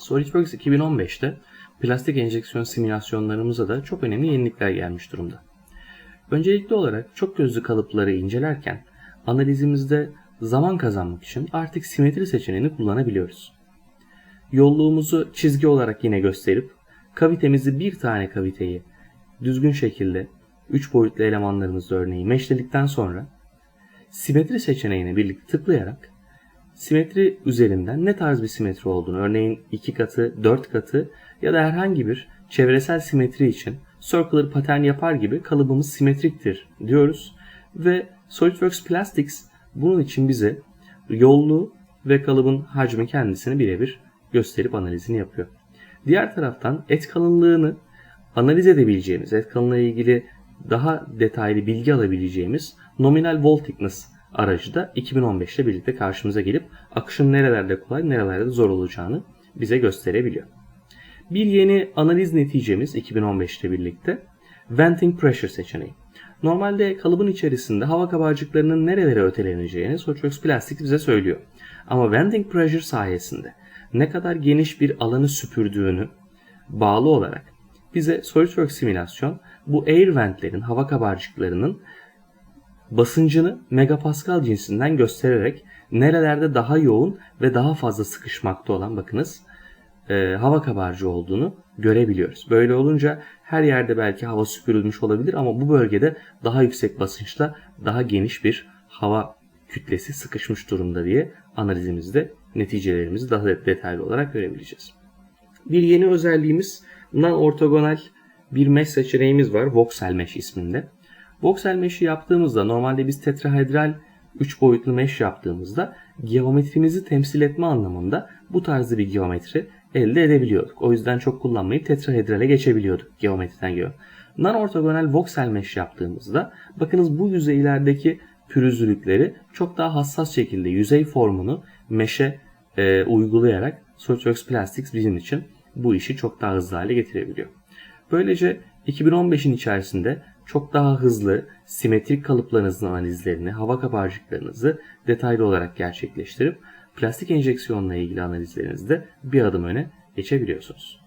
SolidWorks 2015'te plastik enjeksiyon simülasyonlarımıza da çok önemli yenilikler gelmiş durumda. Öncelikli olarak çok gözlü kalıpları incelerken analizimizde zaman kazanmak için artık simetri seçeneğini kullanabiliyoruz. Yolluğumuzu çizgi olarak yine gösterip kavitemizi bir tane kaviteyi düzgün şekilde 3 boyutlu elemanlarımızla örneği meşledikten sonra simetri seçeneğine birlikte tıklayarak simetri üzerinden ne tarz bir simetri olduğunu örneğin 2 katı, 4 katı ya da herhangi bir çevresel simetri için circular pattern yapar gibi kalıbımız simetriktir diyoruz ve SolidWorks Plastics bunun için bize yollu ve kalıbın hacmi kendisini birebir gösterip analizini yapıyor. Diğer taraftan et kalınlığını analiz edebileceğimiz, et kalınlığı ilgili daha detaylı bilgi alabileceğimiz nominal wall thickness aracı da 2015 ile birlikte karşımıza gelip akışın nerelerde kolay, nerelerde zor olacağını bize gösterebiliyor. Bir yeni analiz neticemiz 2015 ile birlikte venting pressure seçeneği. Normalde kalıbın içerisinde hava kabarcıklarının nerelere öteleneceğini SolidWorks Plastics bize söylüyor. Ama venting pressure sayesinde ne kadar geniş bir alanı süpürdüğünü bağlı olarak bize SolidWorks simülasyon bu air ventlerin, hava kabarcıklarının basıncını megapascal cinsinden göstererek nerelerde daha yoğun ve daha fazla sıkışmakta olan bakınız e, hava kabarcığı olduğunu görebiliyoruz. Böyle olunca her yerde belki hava süpürülmüş olabilir ama bu bölgede daha yüksek basınçla daha geniş bir hava kütlesi sıkışmış durumda diye analizimizde neticelerimizi daha detaylı olarak görebileceğiz. Bir yeni özelliğimiz non-ortogonal bir mesh seçeneğimiz var. Voxel Mesh isminde. Voxel Mesh'i yaptığımızda normalde biz tetrahedral 3 boyutlu mesh yaptığımızda geometrimizi temsil etme anlamında bu tarzda bir geometri elde edebiliyorduk. O yüzden çok kullanmayıp tetrahedrale geçebiliyorduk geometriden göre. Non-ortogonal voxel mesh yaptığımızda bakınız bu yüzeylerdeki pürüzlülükleri çok daha hassas şekilde yüzey formunu meşe e, uygulayarak SolidWorks Plastics bizim için bu işi çok daha hızlı hale getirebiliyor. Böylece 2015'in içerisinde çok daha hızlı simetrik kalıplarınızın analizlerini, hava kabarcıklarınızı detaylı olarak gerçekleştirip plastik enjeksiyonla ilgili analizlerinizde bir adım öne geçebiliyorsunuz.